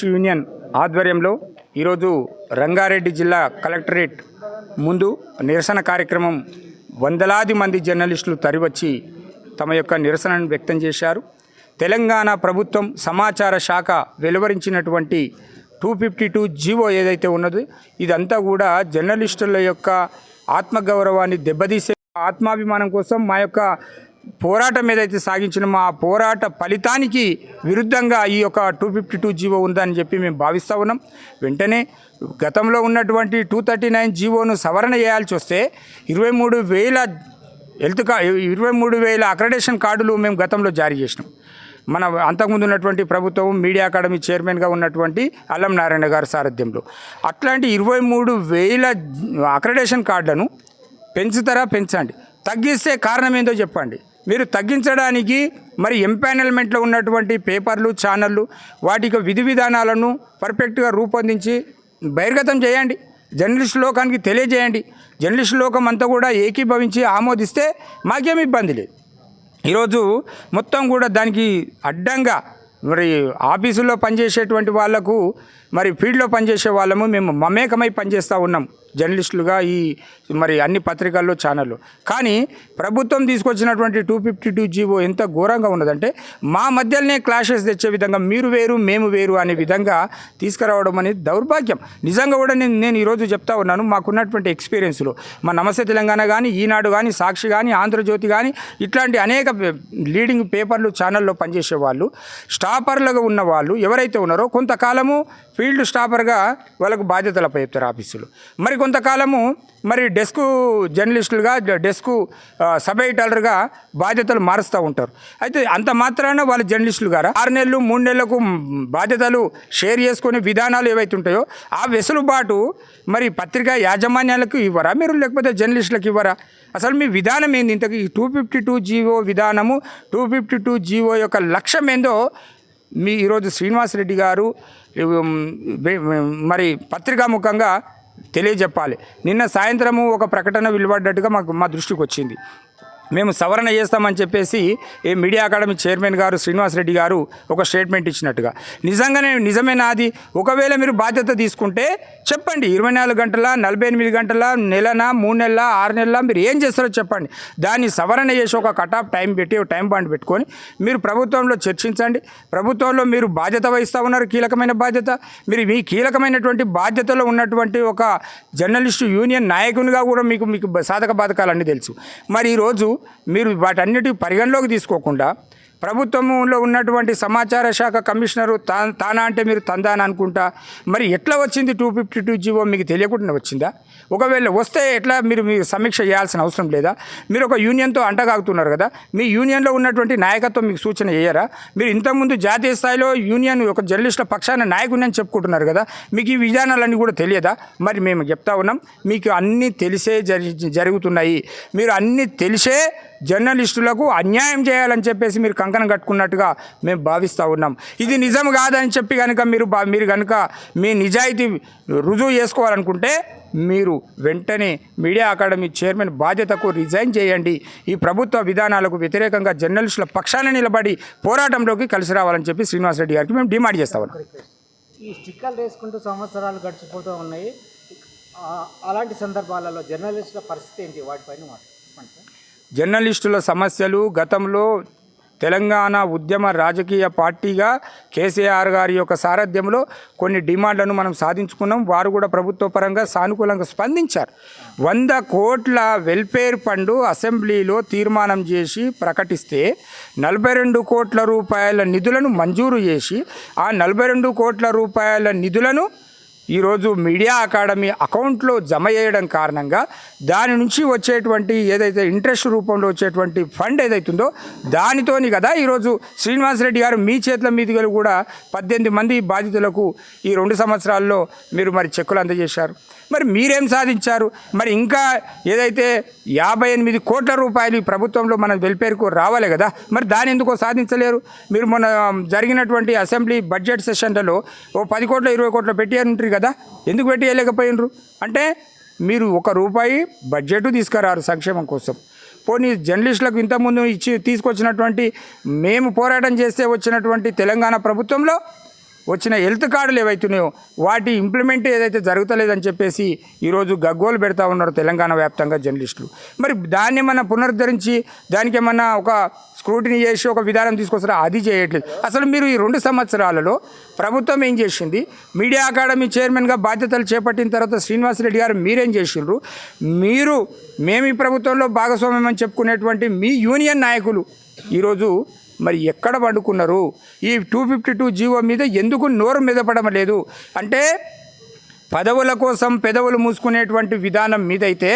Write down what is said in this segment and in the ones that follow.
Journalist union ఆధ్వర్యంలో ఈరోజు రంగారెడ్డి జిల్లా కలెక్టరేట్ ముందు నిరసన కార్యక్రమం వందలాది మంది జర్నలిస్టులు తరివచ్చి తమ యొక్క నిరసనను వ్యక్తం చేశారు. తెలంగాణ ప్రభుత్వం సమాచార శాఖ వెలువరించినటువంటి టూ ఫిఫ్టీ టూ జీవో ఏదైతే ఉన్నదో ఇదంతా కూడా జర్నలిస్టుల యొక్క ఆత్మగౌరవాన్ని దెబ్బతీసే ఆత్మాభిమానం కోసం మా యొక్క పోరాటం ఏదైతే సాగించినామో ఆ పోరాట ఫలితానికి విరుద్ధంగా ఈ యొక్క టూ ఫిఫ్టీ టూ జీవో ఉందని చెప్పి మేము భావిస్తూ ఉన్నాం. వెంటనే గతంలో ఉన్నటువంటి టూ థర్టీ నైన్ జీవోను సవరణ చేయాల్సి వస్తే ఇరవై మూడు వేల హెల్త్ కా ఇరవై మూడు వేల అక్రెడేషన్ కార్డులు మేము గతంలో జారీ చేసినాం. మన అంతకుముందు ఉన్నటువంటి ప్రభుత్వం మీడియా అకాడమీ చైర్మన్గా ఉన్నటువంటి అల్లం నారాయణ గారి సారథ్యంలో. అట్లాంటి ఇరవై మూడు వేల అక్రెడేషన్ కార్డులను పెంచుతారా పెంచండి. తగ్గిస్తే కారణం ఏందో చెప్పండి. మీరు తగ్గించడానికి మరి ఎంపానల్మెంట్లో ఉన్నటువంటి పేపర్లు ఛానళ్ళు వాటికి విధి విధానాలను పర్ఫెక్ట్గా రూపొందించి బహిర్గతం చేయండి. జర్నలిస్ట్ లోకానికి తెలియజేయండి. జర్నలిస్ట్ లోకం అంతా కూడా ఏకీభవించి ఆమోదిస్తే మాకేమి ఇబ్బంది లేదు. ఈరోజు మొత్తం కూడా దానికి అడ్డంగా మరి ఆఫీసులో పనిచేసేటువంటి వాళ్ళకు మరి ఫీల్డ్లో పనిచేసే వాళ్ళము మేము మమేకమై పనిచేస్తూ ఉన్నాం జర్నలిస్టులుగా ఈ మరి అన్ని పత్రికల్లో ఛానళ్ళు కానీ ప్రభుత్వం తీసుకొచ్చినటువంటి టూ ఫిఫ్టీ టూ జీవో ఎంత ఘోరంగా ఉన్నదంటే మా మధ్యలోనే క్లాషెస్ తెచ్చే విధంగా మీరు వేరు మేము వేరు అనే విధంగా తీసుకురావడం అనేది దౌర్భాగ్యం. నిజంగా కూడా నేను నేను ఈరోజు చెప్తా ఉన్నాను మాకున్నటువంటి ఎక్స్పీరియన్స్లో. మా నమస్తే తెలంగాణ కానీ ఈనాడు కానీ సాక్షి కానీ ఆంధ్రజ్యోతి కానీ ఇట్లాంటి అనేక లీడింగ్ పేపర్లు ఛానల్లో పనిచేసే వాళ్ళు స్టాపర్లుగా ఉన్న వాళ్ళు ఎవరైతే ఉన్నారో కొంతకాలము ఫీల్డ్ స్టాపర్గా వాళ్ళకు బాధ్యతలు అప్పచెప్తారు ఆఫీసులు. మరి కొంతకాలము మరి డెస్క్ జర్నలిస్టులుగా డెస్క్ సబ్ ఎడిటర్గా బాధ్యతలు మారుస్తూ ఉంటారు. అయితే అంత మాత్రాన వాళ్ళు జర్నలిస్టులు గారా? ఆరు నెలలు మూడు నెలలకు బాధ్యతలు షేర్ చేసుకునే విధానాలు ఏవైతే ఉంటాయో ఆ వెసులుబాటు మరి పత్రికా యాజమాన్యాలకు ఇవ్వరా? మీరు లేకపోతే జర్నలిస్టులకు ఇవ్వరా? అసలు మీ విధానం ఏంది? ఇంతకు ఈ టూ ఫిఫ్టీ టూ జీవో విధానము టూ ఫిఫ్టీ టూ జీవో యొక్క లక్ష్యం ఏందో మీ ఈరోజు శ్రీనివాసరెడ్డి గారు మరి పత్రికాముఖంగా తెలియజెప్పాలి. నిన్న సాయంత్రము ఒక ప్రకటన వెలువడ్డట్టుగా మాకు మా దృష్టికి వచ్చింది మేము సవరణ చేస్తామని చెప్పేసి ఏ మీడియా అకాడమీ చైర్మన్ గారు శ్రీనివాసరెడ్డి గారు ఒక స్టేట్మెంట్ ఇచ్చినట్టుగా. నిజంగానే నిజమేనా అది? ఒకవేళ మీరు బాధ్యత తీసుకుంటే చెప్పండి. ఇరవై నాలుగు గంటల నలభై ఎనిమిది గంటల నెలన మూడు నెలల ఆరు నెలల మీరు ఏం చేస్తారో చెప్పండి. దాన్ని సవరణ చేసి ఒక కట్ ఆఫ్ టైం పెట్టి ఒక టైం బాండ్ పెట్టుకొని మీరు ప్రభుత్వంలో చర్చించండి. ప్రభుత్వంలో మీరు బాధ్యత వహిస్తూ ఉన్నారు కీలకమైన బాధ్యత. మీరు మీ కీలకమైనటువంటి బాధ్యతలో ఉన్నటువంటి ఒక జర్నలిస్టు యూనియన్ నాయకునిగా కూడా మీకు మీకు సాధక బాధకాలన్నీ తెలుసు. మరి ఈరోజు మీరు వాటన్నిటి పరిగణలోకి తీసుకోకుండా ప్రభుత్వంలో ఉన్నటువంటి సమాచార శాఖ కమిషనరు తా తానా అంటే మీరు తందాన అనుకుంటా. మరి ఎట్లా వచ్చింది టూ ఫిఫ్టీ టూ జీవో మీకు తెలియకుండా వచ్చిందా? ఒకవేళ వస్తే ఎట్లా మీరు మీ సమీక్ష చేయాల్సిన అవసరం లేదా? మీరు ఒక యూనియన్తో అంటగాగుతున్నారు కదా మీ యూనియన్లో ఉన్నటువంటి నాయకత్వం మీకు సూచన చేయరా? మీరు ఇంతకుముందు జాతీయ స్థాయిలో యూనియన్ ఒక జర్నలిస్టుల పక్షాన నాయకుని అని చెప్పుకుంటున్నారు కదా మీకు ఈ విధానాలన్నీ కూడా తెలియదా? మరి మేము చెప్తా ఉన్నాం మీకు అన్నీ తెలిసే జరి జరుగుతున్నాయి. మీరు అన్నీ తెలిసే జర్నలిస్టులకు అన్యాయం చేయాలని చెప్పేసి మీరు కంకణం కట్టుకున్నట్టుగా మేము భావిస్తూ ఉన్నాం. ఇది నిజం కాదని చెప్పి కనుక మీరు బా మీరు కనుక మీ నిజాయితీ రుజువు చేసుకోవాలనుకుంటే మీరు వెంటనే మీడియా అకాడమీ చైర్మన్ బాధ్యతకు రిజైన్ చేయండి. ఈ ప్రభుత్వ విధానాలకు వ్యతిరేకంగా జర్నలిస్టుల పక్షాన నిలబడి పోరాటంలోకి కలిసి రావాలని చెప్పి శ్రీనివాసరెడ్డి గారికి మేము డిమాండ్ చేస్తా ఉన్నాం. ఈ స్టిక్కర్లు వేసుకుంటూ సంవత్సరాలు గడిచిపోతూ ఉన్నాయి. అలాంటి సందర్భాలలో జర్నలిస్టుల పరిస్థితి ఏంటి? వాటిపైన మాట్లాడు. జర్నలిస్టుల సమస్యలు గతంలో తెలంగాణ ఉద్యమ రాజకీయ పార్టీగా కేసీఆర్ గారి యొక్క సారథ్యంలో కొన్ని డిమాండ్లను మనం సాధించుకున్నాం. వారు కూడా ప్రభుత్వ పరంగా సానుకూలంగా స్పందించారు. వంద కోట్ల వెల్ఫేర్ ఫండ్ అసెంబ్లీలో తీర్మానం చేసి ప్రకటిస్తే నలభై రెండు కోట్ల రూపాయల నిధులను మంజూరు చేసి ఆ నలభై రెండు కోట్ల రూపాయల నిధులను ఈరోజు మీడియా అకాడమీ అకౌంట్లో జమ చేయడం కారణంగా దాని నుంచి వచ్చేటువంటి ఏదైతే ఇంట్రెస్ట్ రూపంలో వచ్చేటువంటి ఫండ్ ఏదైతుందో దానితోని కదా ఈరోజు శ్రీనివాసరెడ్డి గారు మీ చేతుల మీదుగా కూడా పద్దెనిమిది మంది బాధితులకు ఈ రెండు సంవత్సరాల్లో మీరు మరి చెక్కులు అందజేశారు. మరి మీరేం సాధించారు? మరి ఇంకా ఏదైతే యాభై ఎనిమిది కోట్ల రూపాయలు ఈ ప్రభుత్వంలో మన వెల్ఫేర్కు రావాలి కదా మరి దాని ఎందుకో సాధించలేరు? మీరు మొన్న జరిగినటువంటి అసెంబ్లీ బడ్జెట్ సెషన్లలో ఓ పది కోట్ల ఇరవై కోట్ల పెట్టారు కదా ఎందుకు పెట్టేయలేకపోయినరు? అంటే మీరు ఒక రూపాయి బడ్జెట్ తీసుకురారు సంక్షేమం కోసం. పోనీ జర్నలిస్టులకు ఇంతకుముందు ఇచ్చి తీసుకొచ్చినటువంటి మేము పోరాటం చేస్తే వచ్చినటువంటి తెలంగాణ ప్రభుత్వంలో వచ్చిన హెల్త్ కార్డులు ఏవైతున్నాయో వాటి ఇంప్లిమెంట్ ఏదైతే జరుగుతలేదని చెప్పేసి ఈరోజు గగ్గోలు పెడతా ఉన్నారు తెలంగాణ వ్యాప్తంగా జర్నలిస్టులు. మరి దాన్ని ఏమన్నా పునరుద్ధరించి దానికి ఏమన్నా ఒక స్క్రూటినీ చేసి ఒక విధానం తీసుకొస్తారా? అది చేయట్లేదు. అసలు మీరు ఈ రెండు సంవత్సరాలలో ప్రభుత్వం ఏం చేసింది? మీడియా అకాడమీ చైర్మన్గా బాధ్యతలు చేపట్టిన తర్వాత శ్రీనివాసరెడ్డి గారు మీరేం చేసిండ్రు? మీరు మేము ఈ ప్రభుత్వంలో భాగస్వామ్యం అని చెప్పుకునేటువంటి మీ యూనియన్ నాయకులు ఈరోజు మరి ఎక్కడ పండుకున్నారు? ఈ టూ ఫిఫ్టీ టూ జీవో మీద ఎందుకు నోరు మెదపడం లేదు అంటే పదవుల కోసం పెదవులు మూసుకునేటువంటి విధానం మీదైతే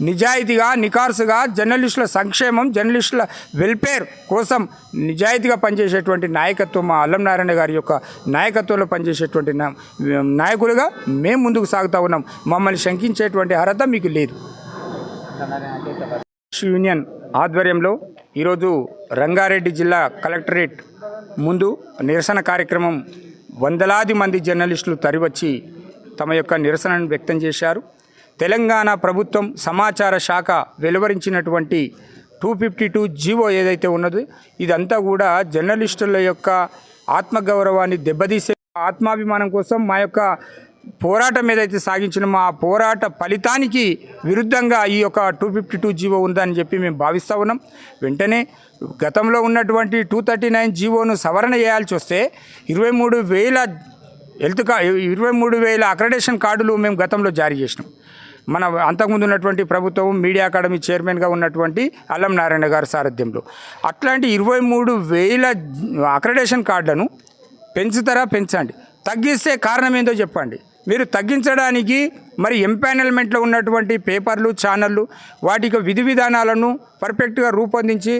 నిజాయితీగా నికార్సుగా జర్నలిస్టుల సంక్షేమం జర్నలిస్టుల వెల్ఫేర్ కోసం నిజాయితీగా పనిచేసేటువంటి నాయకత్వం మా అల్లం నారాయణ గారి యొక్క నాయకత్వంలో పనిచేసేటువంటి నా- నాయకులుగా మేము ముందుకు సాగుతూ ఉన్నాం. మమ్మల్ని శంకించేటువంటి అర్హత మీకు లేదు. యూనియన్ ఆధ్వర్యంలో ఈరోజు రంగారెడ్డి జిల్లా కలెక్టరేట్ ముందు నిరసన కార్యక్రమం వందలాది మంది జర్నలిస్టులు తరివచ్చి తమ యొక్క నిరసనను వ్యక్తం చేశారు. తెలంగాణ ప్రభుత్వం సమాచార శాఖ వెలువరించినటువంటి టూ ఫిఫ్టీ టూ జీవో ఏదైతే ఉన్నదో ఇదంతా కూడా జర్నలిస్టుల యొక్క ఆత్మగౌరవాన్ని దెబ్బతీసే ఆత్మాభిమానం కోసం మా యొక్క పోరాటం ఏదైతే సాగించిన మా పోరాట ఫలితానికి విరుద్ధంగా ఈ యొక్క టూ ఫిఫ్టీ టూ జీవో ఉందని చెప్పి మేము భావిస్తూ ఉన్నాం. వెంటనే గతంలో ఉన్నటువంటి టూ థర్టీ నైన్ జీవోను సవరణ చేయాల్సి వస్తే ఇరవై మూడు వేల హెల్త్ కా ఇరవై మూడు వేల అక్రడేషన్ కార్డులు మేము గతంలో జారీ చేసినాం. మన అంతకుముందు ఉన్నటువంటి ప్రభుత్వం మీడియా అకాడమీ చైర్మన్గా ఉన్నటువంటి అల్లం నారాయణ గారి సారథ్యంలో. అట్లాంటి ఇరవై మూడు వేల అక్రడేషన్ కార్డులను పెంచుతారా పెంచండి. తగ్గిస్తే కారణం ఏందో చెప్పండి. మీరు తగ్గించడానికి మరి ఎంపానల్మెంట్లో ఉన్నటువంటి పేపర్లు ఛానళ్ళు వాటికి విధి విధానాలను పర్ఫెక్ట్గా రూపొందించి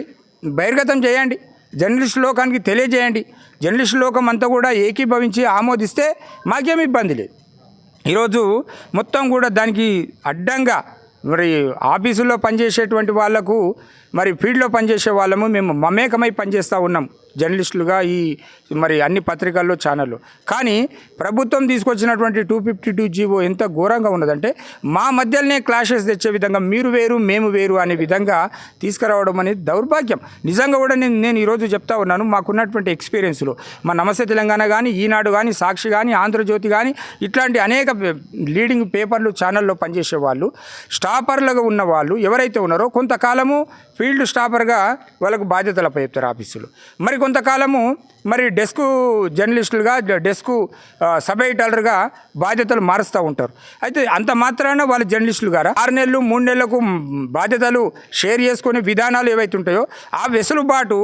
బహిర్గతం చేయండి. జర్నలిస్ట్ లోకానికి తెలియజేయండి. జర్నలిస్ట్ లోకం అంతా కూడా ఏకీభవించి ఆమోదిస్తే మాకేమి ఇబ్బంది లేదు. ఈరోజు మొత్తం కూడా దానికి అడ్డంగా మరి ఆఫీసుల్లో పనిచేసేటువంటి వాళ్ళకు మరి ఫీల్డ్లో పనిచేసే వాళ్ళము మేము మమేకమై పనిచేస్తూ ఉన్నాం జర్నలిస్టులుగా ఈ మరి అన్ని పత్రికల్లో ఛానళ్ళు కానీ ప్రభుత్వం తీసుకొచ్చినటువంటి టూ ఫిఫ్టీ టూ జీవో ఎంత ఘోరంగా ఉన్నదంటే మా మధ్యలోనే క్లాషెస్ తెచ్చే విధంగా మీరు వేరు మేము వేరు అనే విధంగా తీసుకురావడం అనేది దౌర్భాగ్యం. నిజంగా కూడా నేను నేను ఈరోజు చెప్తా ఉన్నాను మాకున్నటువంటి ఎక్స్పీరియన్స్లో. మా నమస్తే తెలంగాణ కానీ ఈనాడు కానీ సాక్షి కానీ ఆంధ్రజ్యోతి కానీ ఇట్లాంటి అనేక లీడింగ్ పేపర్లు ఛానల్లో పనిచేసే వాళ్ళు స్టాపర్లుగా ఉన్న వాళ్ళు ఎవరైతే ఉన్నారో కొంతకాలము ఫీల్డ్ స్టాపర్గా వాళ్ళకు బాధ్యతలు అప్పచెప్తారు ఆఫీసులు. మరి కొంతకాలము మరి డెస్క్ జర్నలిస్టులుగా డెస్క్ సబ్ ఎడిటర్గా బాధ్యతలు మారుస్తూ ఉంటారు. అయితే అంత మాత్రాన వాళ్ళు జర్నలిస్టులు గారా? ఆరు నెలలు మూడు నెలలకు బాధ్యతలు షేర్ చేసుకునే విధానాలు ఏవైతే ఉంటాయో ఆ వెసులుబాటు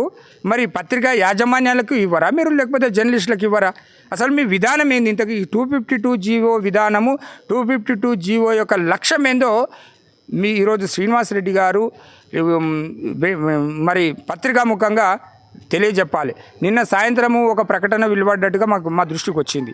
మరి పత్రికా యాజమాన్యాలకు ఇవ్వరా? మీరు లేకపోతే జర్నలిస్టులకు ఇవ్వరా? అసలు మీ విధానం ఏంది? ఇంతకు ఈ టూ ఫిఫ్టీ టూ జీవో విధానము టూ ఫిఫ్టీ టూ జీవో యొక్క లక్ష్యం ఏందో మీ ఈరోజు శ్రీనివాసరెడ్డి గారు మరి పత్రికాముఖంగా తెలియజెప్పాలి. నిన్న సాయంత్రము ఒక ప్రకటన వెలువడ్డట్టుగా మాకు మా దృష్టికి వచ్చింది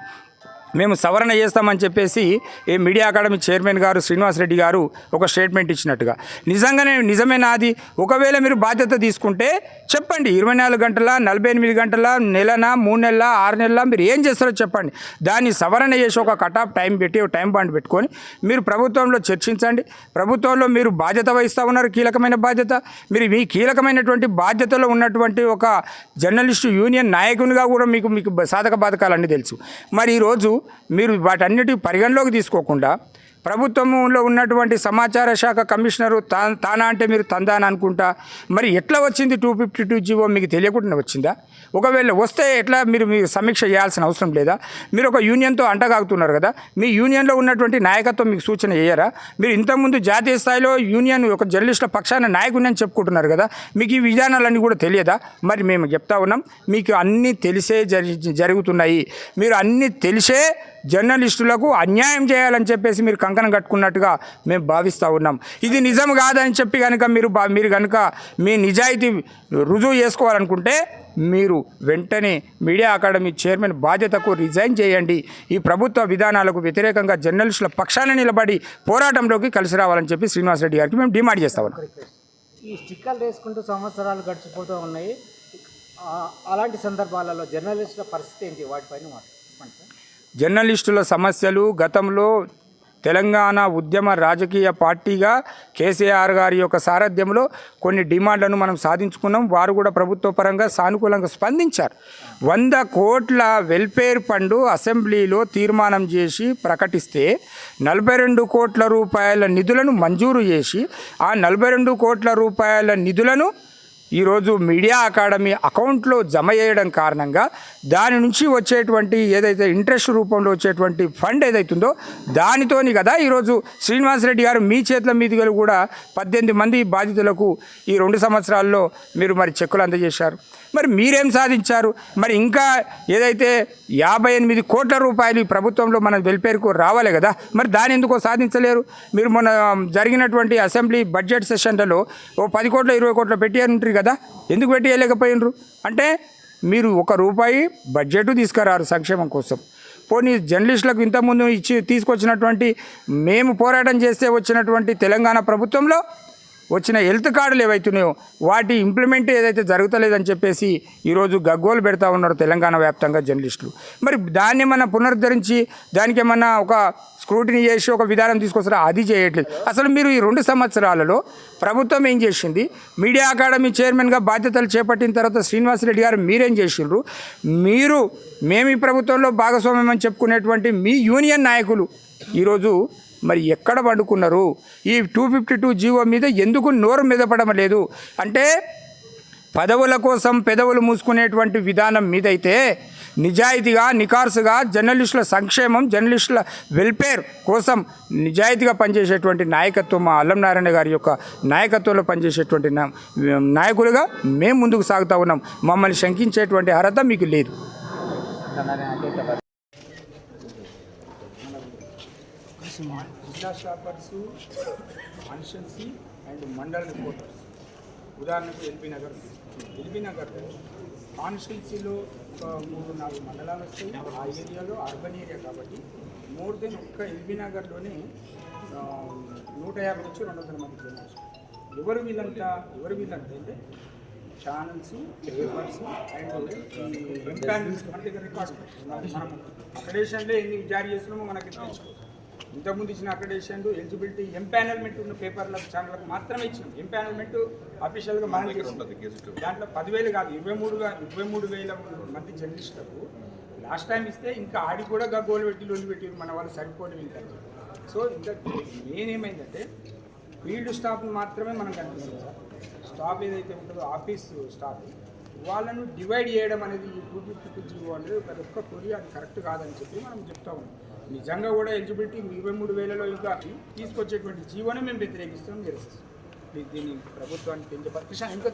మేము సవరణ చేస్తామని చెప్పేసి ఏ మీడియా అకాడమీ చైర్మన్ గారు శ్రీనివాసరెడ్డి గారు ఒక స్టేట్మెంట్ ఇచ్చినట్టుగా. నిజంగానే నిజమే నాది ఒకవేళ మీరు బాధ్యత తీసుకుంటే చెప్పండి. ఇరవై నాలుగు గంటల నలభై ఎనిమిది గంటల నెలన మూడు నెలల ఆరు నెలల మీరు ఏం చేస్తారో చెప్పండి. దాన్ని సవరణ చేసి ఒక కట్ ఆఫ్ టైం పెట్టి ఒక టైం బాండ్ పెట్టుకొని మీరు ప్రభుత్వంలో చర్చించండి. ప్రభుత్వంలో మీరు బాధ్యత వహిస్తూ ఉన్నారు కీలకమైన బాధ్యత. మీరు మీ కీలకమైనటువంటి బాధ్యతలో ఉన్నటువంటి ఒక జర్నలిస్టు యూనియన్ నాయకునిగా కూడా మీకు మీకు సాధక బాధకాలన్నీ తెలుసు. మరి ఈరోజు మీరు వాటన్నిటి పరిగణలోకి తీసుకోకుండా ప్రభుత్వంలో ఉన్నటువంటి సమాచార శాఖ కమిషనరు తా తానా అంటే మీరు తందాన అనుకుంటా. మరి ఎట్లా వచ్చింది టూ ఫిఫ్టీ టూ జీవో మీకు తెలియకుండా వచ్చిందా? ఒకవేళ వస్తే ఎట్లా మీరు మీ సమీక్ష చేయాల్సిన అవసరం లేదా? మీరు ఒక యూనియన్తో అంటగాగుతున్నారు కదా మీ యూనియన్లో ఉన్నటువంటి నాయకత్వం మీకు సూచన చేయరా? మీరు ఇంతకుముందు జాతీయ స్థాయిలో యూనియన్ ఒక జర్నలిస్టుల పక్షాన నాయకుని అని చెప్పుకుంటున్నారు కదా మీకు ఈ విధానాలన్నీ కూడా తెలియదా? మరి మేము చెప్తా ఉన్నాం మీకు అన్నీ తెలిసే జరి జరుగుతున్నాయి. మీరు అన్నీ తెలిసే జర్నలిస్టులకు అన్యాయం చేయాలని చెప్పేసి మీరు కంకణం కట్టుకున్నట్టుగా మేము భావిస్తూ ఉన్నాం. ఇది నిజం కాదని చెప్పి కనుక మీరు బా- మీరు కనుక మీ నిజాయితీ రుజువు చేసుకోవాలనుకుంటే మీరు వెంటనే మీడియా అకాడమీ చైర్మన్ బాధ్యతకు రిజైన్ చేయండి. ఈ ప్రభుత్వ విధానాలకు వ్యతిరేకంగా జర్నలిస్టుల పక్షాన నిలబడి పోరాటంలోకి కలిసి రావాలని చెప్పి శ్రీనివాసరెడ్డి గారికి మేము డిమాండ్ చేస్తా ఉన్నాం. ఈ స్టిక్కర్లు వేసుకుంటూ సంవత్సరాలు గడిచిపోతూ ఉన్నాయి. అలాంటి సందర్భాలలో జర్నలిస్టుల పరిస్థితి ఏంటి? వాటిపైన చెప్పండి జర్నలిస్టుల సమస్యలు గతంలో తెలంగాణ ఉద్యమ రాజకీయ పార్టీగా కేసీఆర్ గారి యొక్క సారథ్యంలో కొన్ని డిమాండ్లను మనం సాధించుకున్నాం. వారు కూడా ప్రభుత్వ పరంగా సానుకూలంగా స్పందించారు. వంద కోట్ల వెల్ఫేర్ ఫండ్ అసెంబ్లీలో తీర్మానం చేసి ప్రకటిస్తే నలభై రెండు కోట్ల రూపాయల నిధులను మంజూరు చేసి ఆ నలభై రెండు కోట్ల రూపాయల నిధులను ఈరోజు మీడియా అకాడమీ అకౌంట్లో జమ చేయడం కారణంగా దాని నుంచి వచ్చేటువంటి ఏదైతే ఇంట్రెస్ట్ రూపంలో వచ్చేటువంటి ఫండ్ ఏదైతుందో దానితోని కదా ఈరోజు శ్రీనివాసరెడ్డి గారు మీ చేతుల మీదుగా కూడా పద్దెనిమిది మంది బాధితులకు ఈ రెండు సంవత్సరాల్లో మీరు మరి చెక్కులు అందజేశారు. మరి మీరేం సాధించారు? మరి ఇంకా ఏదైతే యాభై ఎనిమిది కోట్ల రూపాయలు ఈ ప్రభుత్వంలో మన వెల్ఫేర్కు రావాలి కదా మరి దాని ఎందుకో సాధించలేరు? మీరు మొన్న జరిగినటువంటి అసెంబ్లీ బడ్జెట్ సెషన్లలో ఓ పది కోట్ల ఇరవై కోట్ల పెట్టారు కదా ఎందుకు పెట్టేయలేకపోయినరు? అంటే మీరు ఒక రూపాయి బడ్జెట్ తీసుకురారు సంక్షేమం కోసం. పోనీ జర్నలిస్టులకు ఇంతకుముందు ఇచ్చి తీసుకొచ్చినటువంటి మేము పోరాటం చేస్తే వచ్చినటువంటి తెలంగాణ ప్రభుత్వంలో వచ్చిన హెల్త్ కార్డులు ఏవైతున్నాయో వాటి ఇంప్లిమెంట్ ఏదైతే జరుగుతలేదని చెప్పేసి ఈరోజు గగ్గోలు పెడతా ఉన్నారు తెలంగాణ వ్యాప్తంగా జర్నలిస్టులు. మరి దాన్ని ఏమన్నా పునరుద్ధరించి దానికి ఏమన్నా ఒక స్క్రూటినీ చేసి ఒక విధానం తీసుకొస్తారా అది చేయట్లేదు. అసలు మీరు ఈ రెండు సంవత్సరాలలో ప్రభుత్వం ఏం చేసింది? మీడియా అకాడమీ చైర్మన్గా బాధ్యతలు చేపట్టిన తర్వాత శ్రీనివాసరెడ్డి గారు మీరేం చేసిండ్రు? మీరు మేము ఈ ప్రభుత్వంలో భాగస్వామ్యం అని చెప్పుకునేటువంటి మీ యూనియన్ నాయకులు ఈరోజు మరి ఎక్కడ పండుకున్నారు? ఈ టూ ఫిఫ్టీ టూ జీవో మీద ఎందుకు నోరు మెదపడం లేదు అంటే పదవుల కోసం పెదవులు మూసుకునేటువంటి విధానం మీదైతే నిజాయితీగా నికార్సుగా జర్నలిస్టుల సంక్షేమం జర్నలిస్టుల వెల్ఫేర్ కోసం నిజాయితీగా పనిచేసేటువంటి నాయకత్వం మా అల్లం నారాయణ గారి యొక్క నాయకత్వంలో పనిచేసేటువంటి నాయకులుగా మేము ముందుకు సాగుతూ ఉన్నాం. మమ్మల్ని శంకించేటువంటి అర్హత మీకు లేదు. జిల్లా షాపర్స్ కాన్షియన్సీ అండ్ మండల్ రిపోర్టర్స్. ఉదాహరణకు ఎల్బీ నగర్. ఎల్బీ నగర్లో కాన్స్టిట్యున్సీలో ఒక మూడు నాలుగు మండలాలు వస్తాయి. ఆ ఏరియాలో అర్బన్ ఏరియా కాబట్టి మోర్ దెన్ ఒక్క ఎల్బీ నగర్లోనే నూట యాభై నుంచి రెండు వందల మంది జనాలు ఎవరు వీళ్ళంతా ఎవరు వీళ్ళంతా అంటే ఛానల్స్ పేపర్స్ అండ్ ఎంపానల్స్ మన దగ్గర రికార్డ్స్ మనం అక్కడేషన్లో ఎన్ని జారీ చేస్తున్నామో మనకి తెలుసుకోవచ్చు ఇంతకుముందు ఇచ్చిన అక్రెడిషన్ ఎలిజిబిలిటీ ఎంపానల్మెంట్ ఉన్న పేపర్లకు ఛానళ్ళకు మాత్రమే ఇచ్చినాం ఎంపానల్మెంట్ అఫీషియల్గా మనం చేసినాం. దాంట్లో పదివేలు కాదు ఇరవై మూడుగా ఇరవై మూడు వేల మంది జర్నలిస్టులకు లాస్ట్ టైం ఇస్తే ఇంకా ఆడి కూడా గగ్గోలు పెట్టి లొల్లి పెట్టి మన వాళ్ళు సరిపోని ఇంకా సో ఇంకా మెయిన్ ఏమైందంటే ఫీల్డ్ స్టాఫ్ మాత్రమే మనం కనిపిస్తుంది సార్. స్టాఫ్ ఏదైతే ఉంటుందో ఆఫీస్ స్టాఫ్ వాళ్ళను డివైడ్ చేయడం అనేది ఈ టూ ఫిఫ్టీ టూ జీవో అనేది ఒక ఒక్క కొరి అది కరెక్ట్ కాదని చెప్పి మనం చెప్తా ఉన్నాం. నిజంగా కూడా ఎలిజిబిలిటీ ఇరవై మూడు వేలలో ఇంకా తీసుకొచ్చేటువంటి జీవోనే మేము వ్యతిరేకిస్తాం నిరసిస్తాం దీన్ని ప్రభుత్వానికి ఇంకా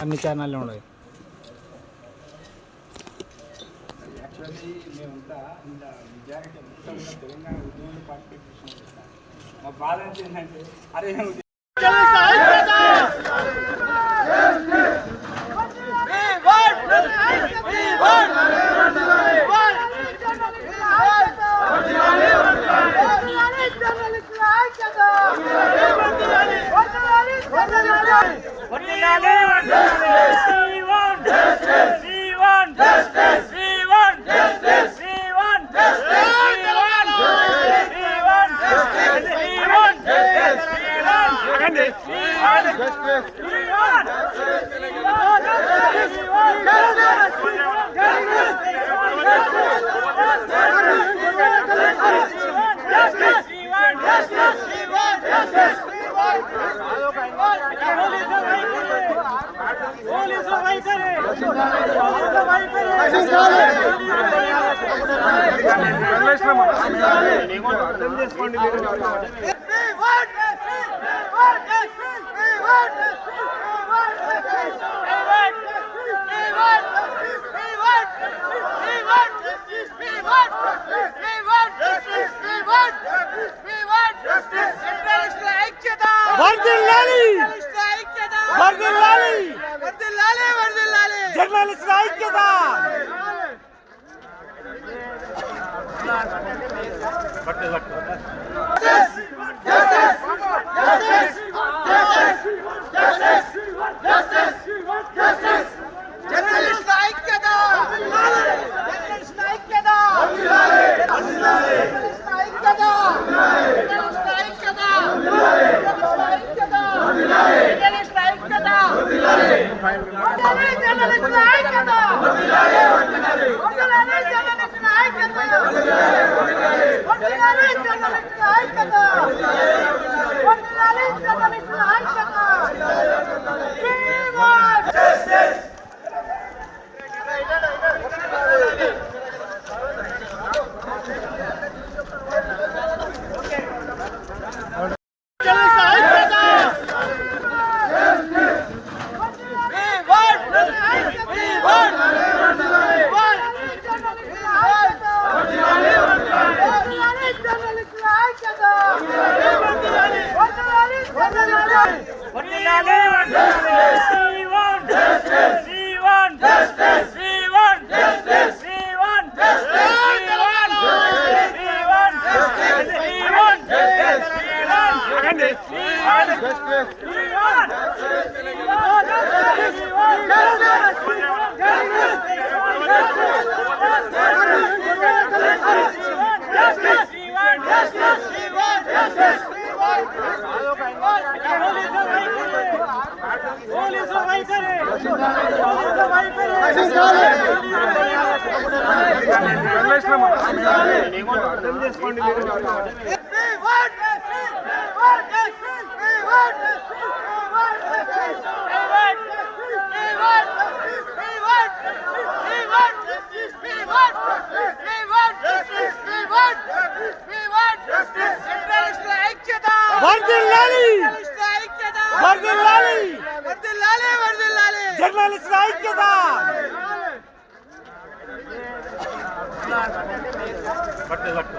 అన్ని ఛానళ్ళు ఉన్నాయి. యాక్చువల్లీ మేమంతా ఇలా మెజారిటీ మొత్తం కూడా తెలంగాణ ఉద్యమంలో పార్టిసిపేషన్ చేస్తాం మా బాధ అంటే ఏంటంటే అరే అర్థం చేసుకోండి Vardın Lali! వర్దిల్లాలి వర్దిల్లాలి వర్దిల్లాలి జర్నలిస్ట్ ఐక్యత పట్టు పట్టు ಕಟ್ಟೆ ಕಟ್ಟು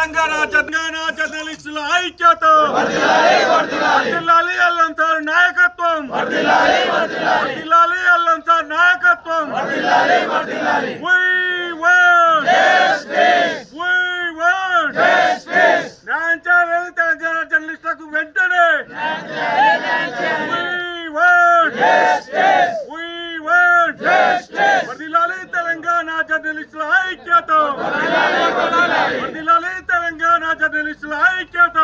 తెలంగాణ తెలంగాణ జర్నలిస్టుల ఐక్యత. వర్దిల్లాలి అల్లంతారు నాయకత్వం. వర్దిల్లాలి అల్లంతారు నాయకత్వం. జర్నలిస్టులకు వెంటనే. వర్దిల్లాలి తెలంగాణ జర్నలిస్టుల ఐక్యత. వర్దిల్లాలి తెలంగాణ జర్నలిస్టుల ఐక్యత.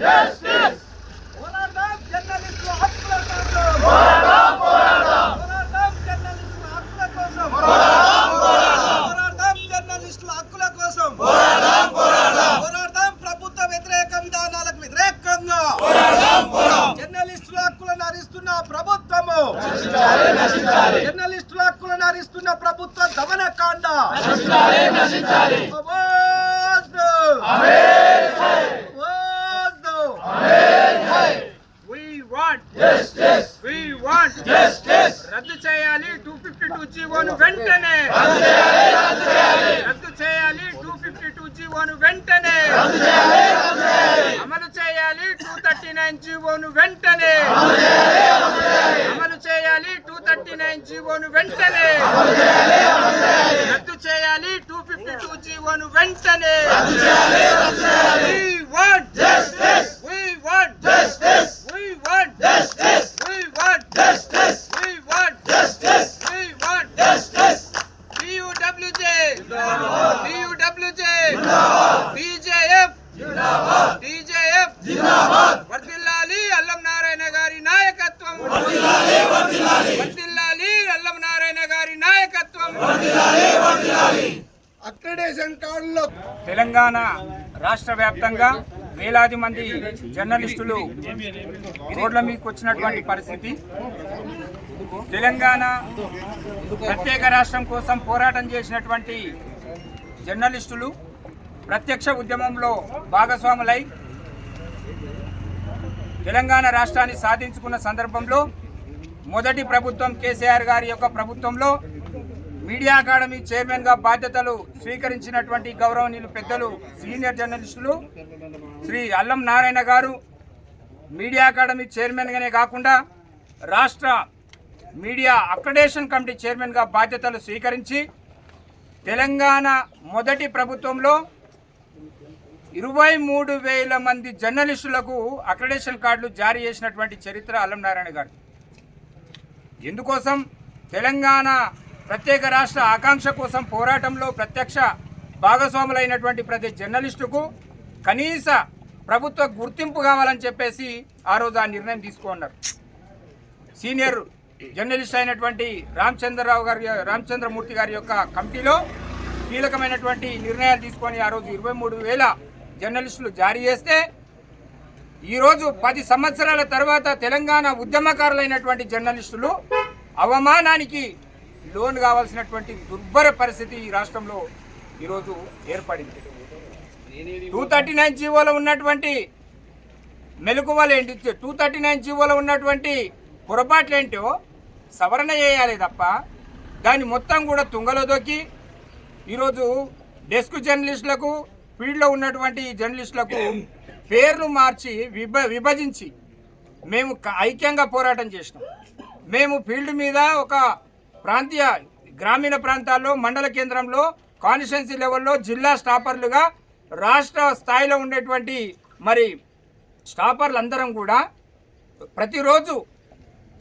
Yes! జీవోను వెంటనే. రద్దు చేయాలి టూ ఫిఫ్టీ టూ జీవోను వెంటనే. వేలాది మంది జర్నలిస్టులు రోడ్ల మీదకి వచ్చినటువంటి పరిస్థితి. తెలంగాణ ప్రత్యేక రాష్ట్రం కోసం పోరాటం చేసినటువంటి జర్నలిస్టులు ప్రత్యక్ష ఉద్యమంలో భాగస్వాములై తెలంగాణ రాష్ట్రాన్ని సాధించుకున్న సందర్భంలో మొదటి ప్రభుత్వం కేసీఆర్ గారి యొక్క ప్రభుత్వంలో మీడియా అకాడమీ చైర్మన్గా బాధ్యతలు స్వీకరించినటువంటి గౌరవనీయులు పెద్దలు సీనియర్ జర్నలిస్టులు శ్రీ అల్లం నారాయణ గారు మీడియా అకాడమీ చైర్మన్గానే కాకుండా రాష్ట్ర మీడియా అక్రడేషన్ కమిటీ చైర్మన్గా బాధ్యతలు స్వీకరించి తెలంగాణ మొదటి ప్రభుత్వంలో ఇరవై మూడు వేల మంది జర్నలిస్టులకు అక్రడేషన్ కార్డులు జారీ చేసినటువంటి చరిత్ర అల్లం నారాయణ గారు ఎందుకోసం? తెలంగాణ ప్రత్యేక రాష్ట్ర ఆకాంక్ష కోసం పోరాటంలో ప్రత్యక్ష భాగస్వాములైనటువంటి ప్రతి జర్నలిస్టుకు కనీస ప్రభుత్వ గుర్తింపు కావాలని చెప్పేసి ఆ రోజు ఆ నిర్ణయం తీసుకున్నారు. సీనియర్ జర్నలిస్ట్ అయినటువంటి రామచంద్రరావు గారి రామచంద్రమూర్తి గారి యొక్క కమిటీలో కీలకమైనటువంటి నిర్ణయాలు తీసుకొని ఆ రోజు ఇరవై మూడు వేల జర్నలిస్టులు జారీ చేస్తే ఈరోజు పది సంవత్సరాల తర్వాత తెలంగాణ ఉద్యమకారులైనటువంటి జర్నలిస్టులు అవమానానికి లోన్ కావాల్సినటువంటి దుర్భర పరిస్థితి ఈ రాష్ట్రంలో ఈరోజు ఏర్పడింది. టూ థర్టీ నైన్ జీవోలో ఉన్నటువంటి మెలకువలు ఏంటి? టూ థర్టీ నైన్ జీవోలో ఉన్నటువంటి పొరపాట్లు ఏంటో సవరణ చేయాలి తప్ప దాన్ని మొత్తం కూడా తుంగలో దొక్కి ఈరోజు డెస్క్ జర్నలిస్టులకు ఫీల్డ్లో ఉన్నటువంటి జర్నలిస్టులకు పేర్లు మార్చి విభ విభజించి మేము ఐక్యంగా పోరాటం చేసినాం. మేము ఫీల్డ్ మీద ఒక ప్రాంతీయ గ్రామీణ ప్రాంతాల్లో మండల కేంద్రంలో కాన్స్టిట్యున్సీ లెవెల్లో జిల్లా స్టాపర్లుగా రాష్ట్ర స్థాయిలో ఉండేటువంటి మరి స్టాపర్లు అందరం కూడా ప్రతిరోజు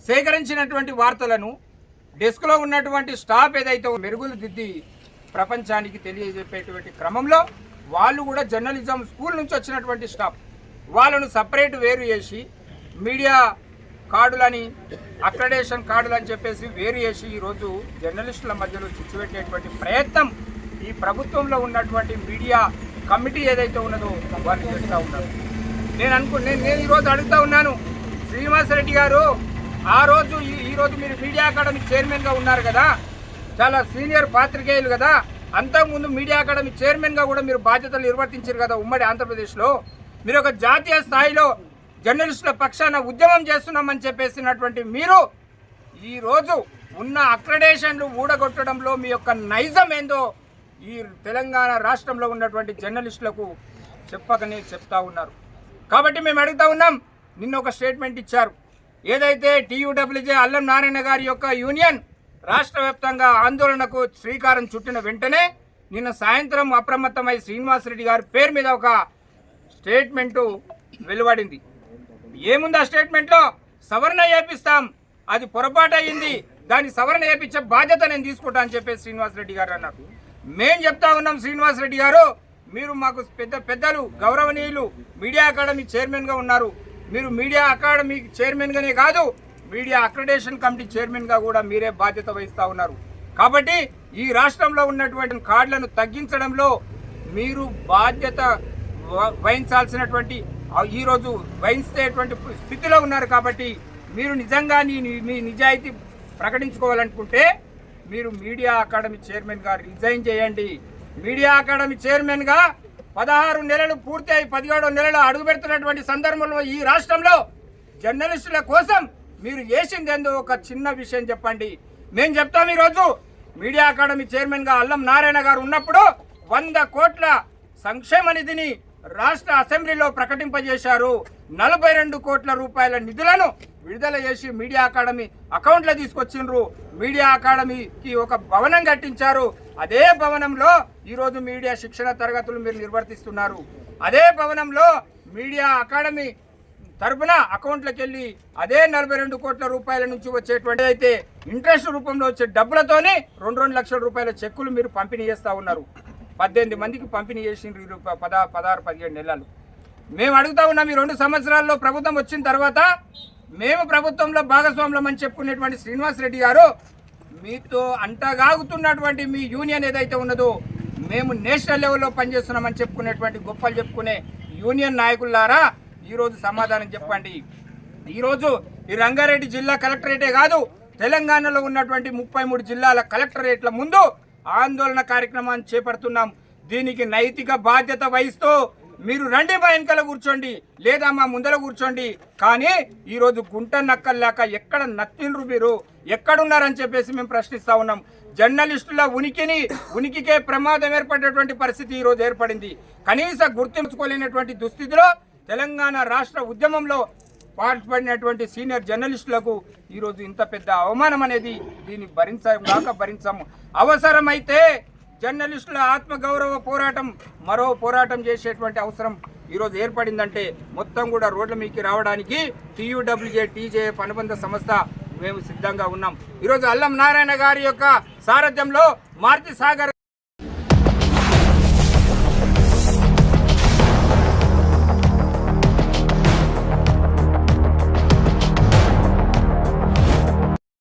సేకరించినటువంటి వార్తలను డెస్క్లో ఉన్నటువంటి స్టాఫ్ ఏదైతే మెరుగులు దిద్ది ప్రపంచానికి తెలియజెప్పేటువంటి క్రమంలో వాళ్ళు కూడా జర్నలిజం స్కూల్ నుంచి వచ్చినటువంటి స్టాఫ్. వాళ్ళను సపరేట్ వేరు చేసి మీడియా కార్డులని అక్రడేషన్ కార్డులు అని చెప్పేసి వేరు చేసి ఈరోజు జర్నలిస్టుల మధ్యలో చిచ్చుపెట్టేటువంటి ప్రయత్నం ఈ ప్రభుత్వంలో ఉన్నటువంటి మీడియా కమిటీ ఏదైతే ఉన్నదో వాళ్ళు చేస్తూ ఉన్నారు. నేను అనుకు నేను నేను ఈరోజు అడుగుతా ఉన్నాను శ్రీనివాసరెడ్డి గారు ఆ రోజు ఈ మీరు మీడియా అకాడమీ చైర్మన్గా ఉన్నారు కదా చాలా సీనియర్ పాత్రికేయులు కదా అంతకుముందు మీడియా అకాడమీ చైర్మన్గా కూడా మీరు బాధ్యతలు నిర్వర్తించారు కదా ఉమ్మడి ఆంధ్రప్రదేశ్లో. మీరు ఒక జాతీయ స్థాయిలో జర్నలిస్టుల పక్షాన ఉద్యమం చేస్తున్నామని చెప్పేసినటువంటి మీరు ఈరోజు ఉన్న అక్రడేషన్లు ఊడగొట్టడంలో మీ యొక్క నైజం ఏందో ఈ తెలంగాణ రాష్ట్రంలో ఉన్నటువంటి జర్నలిస్టులకు చెప్పకనే చెప్తా ఉన్నారు. కాబట్టి మేము అడుగుతా ఉన్నాం నిన్న ఒక స్టేట్మెంట్ ఇచ్చారు. ఏదైతే టీయూడబ్ల్యూజే అల్లం నారాయణ గారి యొక్క యూనియన్ రాష్ట్ర వ్యాప్తంగా ఆందోళనకు శ్రీకారం చుట్టిన వెంటనే నిన్న సాయంత్రం అప్రమత్తమై శ్రీనివాసరెడ్డి గారి పేరు మీద ఒక స్టేట్మెంటు వెలువడింది. ఏముంది ఆ స్టేట్మెంట్లో? సవరణ చేపిస్తాం అది పొరపాటు అయింది దాన్ని సవరణ చేపించే బాధ్యత నేను తీసుకుంటా అని చెప్పేసి శ్రీనివాసరెడ్డి గారు అన్నారు. మేం చెప్తా ఉన్నాం శ్రీనివాస్ రెడ్డి గారు మీరు మాకు పెద్ద పెద్దలు గౌరవనీయులు మీడియా అకాడమీ చైర్మన్గా ఉన్నారు. మీరు మీడియా అకాడమీ చైర్మన్గానే కాదు మీడియా అక్రడేషన్ కమిటీ చైర్మన్గా కూడా మీరే బాధ్యత వహిస్తూ ఉన్నారు. కాబట్టి ఈ రాష్ట్రంలో ఉన్నటువంటి కార్డులను తగ్గించడంలో మీరు బాధ్యత వహించాల్సినటువంటి ఈరోజు వహించేటువంటి స్థితిలో ఉన్నారు కాబట్టి మీరు నిజంగా మీ నిజాయితీ ప్రకటించుకోవాలనుకుంటే మీరు మీడియా అకాడమీ చైర్మన్గా రిజైన్ చేయండి. మీడియా అకాడమీ చైర్మన్గా పదహారు నెలలు పూర్తి అయి పదిహేడు నెలలు అడుగు పెడుతున్నటువంటి సందర్భంలో ఈ రాష్ట్రంలో జర్నలిస్టుల కోసం మీరు చేసింది ఎందుకు ఒక చిన్న విషయం చెప్పండి. మేము చెప్తాం ఈరోజు మీడియా అకాడమీ చైర్మన్గా అల్లం నారాయణ గారు ఉన్నప్పుడు వంద కోట్ల సంక్షేమ నిధిని రాష్ట్ర అసెంబ్లీలో ప్రకటింపజేశారు. నలభై రెండు కోట్ల రూపాయల నిధులను విడుదల చేసి మీడియా అకాడమీ అకౌంట్లో తీసుకొచ్చిండ్రు. మీడియా అకాడమీకి ఒక భవనం కట్టించారు. అదే భవనంలో ఈరోజు మీడియా శిక్షణ తరగతులు మీరు నిర్వర్తిస్తున్నారు. అదే భవనంలో మీడియా అకాడమీ తరపున అకౌంట్లకు వెళ్ళి అదే నలభై రెండు కోట్ల రూపాయల నుంచి వచ్చేటువంటి అయితే ఇంట్రెస్ట్ రూపంలో వచ్చే డబ్బులతోనే రెండు రెండు లక్షల రూపాయల చెక్కులు మీరు పంపిణీ చేస్తూ ఉన్నారు. పద్దెనిమిది మందికి పంపిణీ చేసిండ్రు ఈ పద పదహారు పదిహేడు నెలలు. మేము అడుగుతా ఉన్నాం ఈ రెండు సంవత్సరాల్లో ప్రభుత్వం వచ్చిన తర్వాత మేము ప్రభుత్వంలో భాగస్వాములం అని చెప్పుకునేటువంటి శ్రీనివాస్ రెడ్డి గారు మీతో అంటగాగుతున్నటువంటి మీ యూనియన్ ఏదైతే ఉన్నదో మేము నేషనల్ లెవెల్లో పనిచేస్తున్నామని చెప్పుకునేటువంటి గొప్పలు చెప్పుకునే యూనియన్ నాయకులారా ఈరోజు సమాధానం చెప్పండి. ఈరోజు ఈ రంగారెడ్డి జిల్లా కలెక్టరేటే కాదు తెలంగాణలో ఉన్నటువంటి ముప్పై మూడు జిల్లాల కలెక్టరేట్ల ముందు ఆందోళన కార్యక్రమాన్ని చేపడుతున్నాం. దీనికి నైతిక బాధ్యత వహిస్తూ మీరు రండి మా వెనకాల కూర్చోండి లేదా మా ముందర కూర్చోండి. కానీ ఈరోజు గుంట నక్కల్లాక ఎక్కడ నత్తిండ్రు మీరు? ఎక్కడున్నారని చెప్పేసి మేము ప్రశ్నిస్తా ఉన్నాం. జర్నలిస్టుల ఉనికిని ఉనికికే ప్రమాదం ఏర్పడేటువంటి పరిస్థితి ఈరోజు ఏర్పడింది. కనీస గుర్తించుకోలేనటువంటి దుస్థితిలో తెలంగాణ రాష్ట్ర ఉద్యమంలో పాల్పడినటువంటి సీనియర్ జర్నలిస్టులకు ఈరోజు ఇంత పెద్ద అవమానం అనేది దీన్ని భరించగాక భరించాము అవసరమైతే జర్నలిస్టుల ఆత్మగౌరవ పోరాటం మరో పోరాటం చేసేటువంటి అవసరం ఈరోజు ఏర్పడిందంటే మొత్తం కూడా రోడ్ల మీదకి రావడానికి టీయూడబ్ల్యూజే టీజేఎఫ్ అనుబంధ సంస్థ మేము సిద్ధంగా ఉన్నాం. ఈరోజు అల్లం నారాయణ గారి యొక్క సారథ్యంలో మారుతి సాగర్